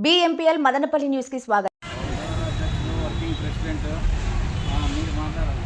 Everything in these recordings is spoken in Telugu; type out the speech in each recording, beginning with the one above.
బిఎంపీఎల్ మదనపల్లి న్యూస్కి స్వాగతం అధ్యక్షులు వర్కింగ్ ప్రెసిడెంట్ ఆ, మీరు మాట్లాడాలి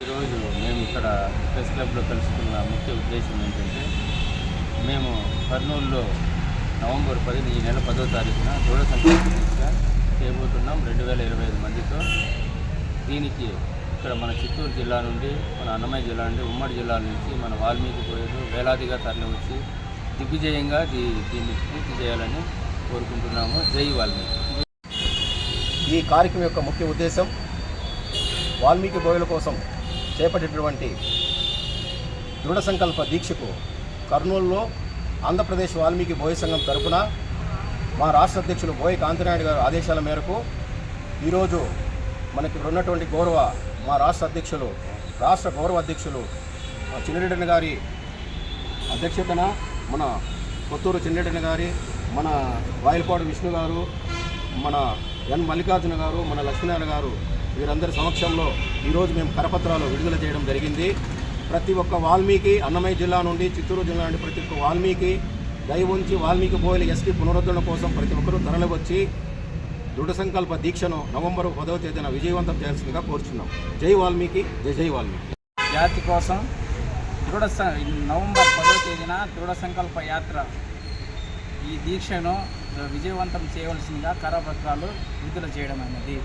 ఈరోజు మేము ఇక్కడ ప్రెస్ క్లబ్లో కలుసుకున్న ముఖ్య ఉద్దేశం ఏంటంటే మేము కర్నూలులో నవంబర్ పది ఈ నెల పదో తారీఖున దృఢ సంకల్పంగా చేయబోతున్నాం రెండు వేల ఇరవై ఐదు మందితో. దీనికి ఇక్కడ మన చిత్తూరు జిల్లా నుండి మన అన్నమయ్య జిల్లా నుండి ఉమ్మడి జిల్లా నుంచి మన వాల్మీకి పోయేది వేలాదిగా తరలివచ్చి దిగ్విజయంగా దీ దీన్ని పూర్తి చేయాలని కోరుకుంటున్నాము. జై వాల్మీకి. ఈ కార్యక్రమం యొక్క ముఖ్య ఉద్దేశం వాల్మీకి బోయల కోసం చేపట్టినటువంటి దృఢ సంకల్ప దీక్షకు కర్నూలులో ఆంధ్రప్రదేశ్ వాల్మీకి బోయ సంఘం తరపున మా రాష్ట్ర అధ్యక్షులు బోయ కాంతినాయుడు గారి ఆదేశాల మేరకు ఈరోజు మనకి ఉన్నటువంటి గౌరవ మా రాష్ట్ర అధ్యక్షులు రాష్ట్ర గౌరవ అధ్యక్షులు మా చిన్నరెడ్డి గారి అధ్యక్షతన మన కొత్తూరు చిన్నరెడ్డి గారి మన వాయిల్పాడు విష్ణు గారు మన ఎన్ మల్లికార్జున గారు మన లక్ష్మీనారాయణ గారు వీరందరి సమక్షంలో ఈరోజు మేము కరపత్రాలు విడుదల చేయడం జరిగింది. ప్రతి ఒక్క వాల్మీకి అన్నమయ్య జిల్లా నుండి చిత్తూరు జిల్లా నుండి ప్రతి ఒక్క వాల్మీకి దయ ఉంచి వాల్మీకి పోయిన ఎస్టీ పునరుద్ధరణ కోసం ప్రతి ఒక్కరూ తరలివచ్చి దృఢ సంకల్ప దీక్షను నవంబర్ పదవ తేదీన విజయవంతం చేయాల్సిందిగా కోరుచున్నాం. జై వాల్మీకి జై జై వాల్మీకి. జాతి కోసం దృఢ నవంబర్ పదో తేదీన దృఢ సంకల్ప యాత్ర ఈ దీక్షను విజయవంతం చేయవలసిందిగా కరపత్రాలు విడుదల చేయడం అనేది